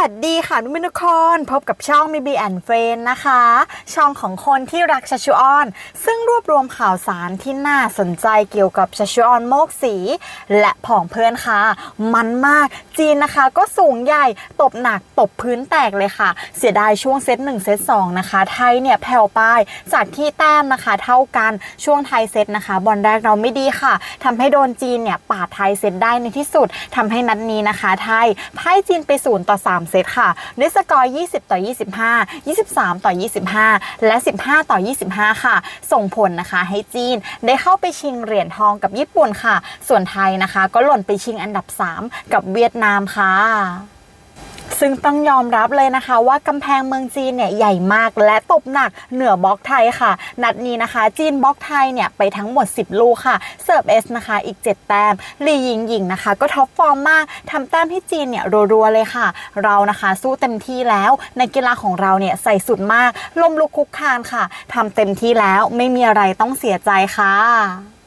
วัสดีค่ะทุกทุกคนพบกับช่อง m ีบีแอนเฟนนะคะ ช่องของคนที่รักชัชชุออน ซึ่งรวบรวมข่าวสารที่น่าสนใจเกี่ยวกับชัชชุออนโมกสี และผองเพื่อนค่ะ มันมากจีนนะคะ ก็สูงใหญ่ตบหนักตบพื้นแตกเลยค่ะ เสียดายช่วงเซต1เซต2นะคะ ไทยเนี่ยแผ่วไปจากที่แต้มนะคะเท่ากันช่วงไทยเซตนะคะ บอลแรกเราไม่ดีค่ะทำให้โดนจีนเนี่ยปาดไทยเซตได้ในที่สุดทำให้นัดนี้นะคะ ไทยพ่จีนไป0ต่อ3เซตค่ะด้วยสกอร์ 20 ต่อ 25 23 ต่อ 25 และ 15 ต่อ 25 ค่ะ ส่งผลนะคะให้จีนได้เข้าไปชิงเหรียญทองกับญี่ปุ่นค่ะ ส่วนไทยนะคะ ก็หล่นไปชิงอันดับ 3 กับเวียดนามค่ะ ซึ่งต้องยอมรับเลยนะคะว่ากำแพงเมืองจีนเนี่ยใหญ่มากและตบหนักเหนือบล็อกไทยค่ะ นัดนี้นะคะจีนบล็อกไทยเนี่ยไปทั้งหมด 10 ลูกค่ะ เสิร์ฟเอสนะคะอีก 7 แต้มลีหญิงหญิงนะคะ ก็ท็อปฟอร์มมากทำแต้มให้จีนเนี่ยรัวๆเลยค่ะ เรานะคะสู้เต็มที่แล้วในกีฬาของเราเนี่ยใส่สุดมากลมลุกคุกคานค่ะทำเต็มที่แล้วไม่มีอะไรต้องเสียใจค่ะ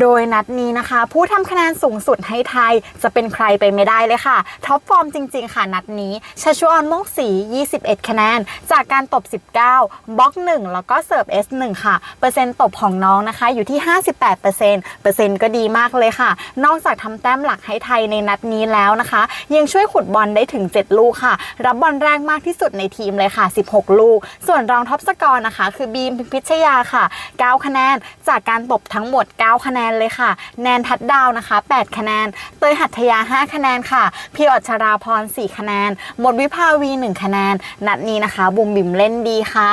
โดยนัดนี้นะคะ ผู้ทำคะแนนสูงสุดให้ไทยจะเป็นใครไปไม่ได้เลยค่ะ ท็อปฟอร์มจริง ๆ ค่ะนัดนี้ชาชวอนมงสี 21 คะแนน จากการตบ 19 บล็อก 1 แล้วก็เสิร์ฟ S1 ค่ะ เปอร์เซ็นต์ตบของน้องนะคะอยู่ที่ 58%เปอร์เซ็นต์ก็ดีมากเลยค่ะ นอกจากทำแต้มหลักให้ไทยในนัดนี้แล้วนะคะ ยังช่วยขุดบอลได้ถึง 7 ลูกค่ะ รับบอลแรกมากที่สุดในทีมเลยค่ะ 16 ลูก ส่วนรองท็อปสกอร์นะคะ คือบีมพิชยาค่ะ 9 คะแนน จากการตบทั้งหมด 9 คะแนนนเลยค่ะ แนนทัดดาวนะคะ 8 คะแนน เตยหัตถยา 5 คะแนนค่ะพี่อดชราพร 4 คะแนน หมดวิภาวี 1 คะแนน นัดนี้นะคะบุมบิมเล่นดีค่ะ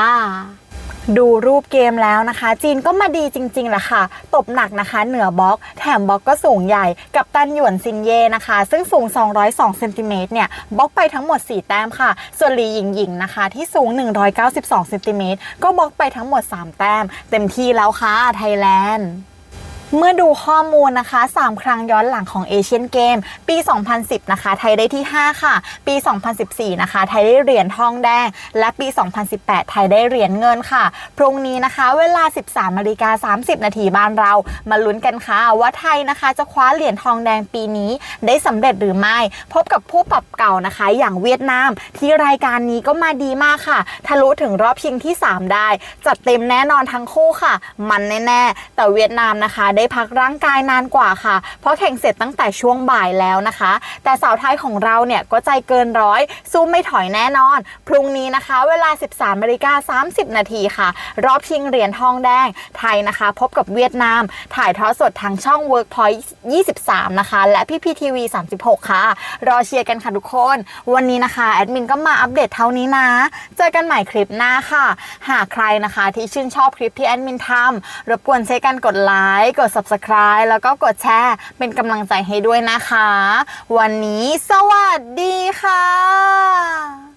ดูรูปเกมแล้วนะคะ จีนก็มาดีจริงๆแหละค่ะ ตบหนักนะคะ เหนือบล็อก แถมบล็อกก็สูงใหญ่ กับตันหยวนซินเย่นะคะ ซึ่งสูง 202เซนติเมตรเนี่ยบล็อกไปทั้งหมด 4 แต้มค่ะ ส่วนหลีหญิงหญิงนะคะ ที่สูง 192เซนติเมตรก็บล็อกไปทั้งหมด 3 แต้ม เต็มที่แล้วค่ะไทยแลนด์ เมื่อดูข้อมูลนะคะ 3 ครั้งย้อนหลังของเอเชียนเกม ปี 2010 นะคะ ไทยได้ที่ 5 ค่ะ ปี 2014 นะคะ ไทยได้เหรียญทองแดง และปี 2018 ไทยได้เหรียญเงินค่ะ พรุ่งนี้นะคะ เวลา 13นาฬิกา30 นาทีบ้านเรา มาลุ้นกันค่ะว่าไทยนะคะจะคว้าเหรียญทองแดงปีนี้ได้สำเร็จหรือไม่ พบกับผู้ปรับเก่านะคะ อย่างเวียดนาม ที่รายการนี้ก็มาดีมากค่ะ ทะลุถึงรอบชิงที่ 3 ได้ จัดเต็มแน่นอนทั้งคู่ค่ะ มันแน่ๆแต่เวียดนามนะคะได้พักร่างกายนานกว่าค่ะ เพราะแข่งเสร็จตั้งแต่ช่วงบ่ายแล้วนะคะ แต่สาวไทยของเราเนี่ยก็ใจเกินร้อยสู้ไม่ถอยแน่นอน พรุ่งนี้นะคะ เวลา 13นาฬิกา30 นาทีค่ะ รอบชิงเหรียญทองแดงไทยนะคะ พบกับเวียดนาม ถ่ายทอดสดทางช่อง Workpoint 23 นะคะ และพี่พีทีวี36 ค่ะ รอเชียร์กันค่ะทุกคน วันนี้นะคะ แอดมินก็มาอัปเดตเท่านี้นะ เจอกันใหม่คลิปหน้าค่ะ หากใครนะคะที่ชื่นชอบคลิปที่แอดมินทำรบกวนใช้กันกดไลค์กดด subscribe แล้วก็กดแชร์เป็นกำลังใจให้ด้วยนะคะ วันนี้สวัสดีค่ะ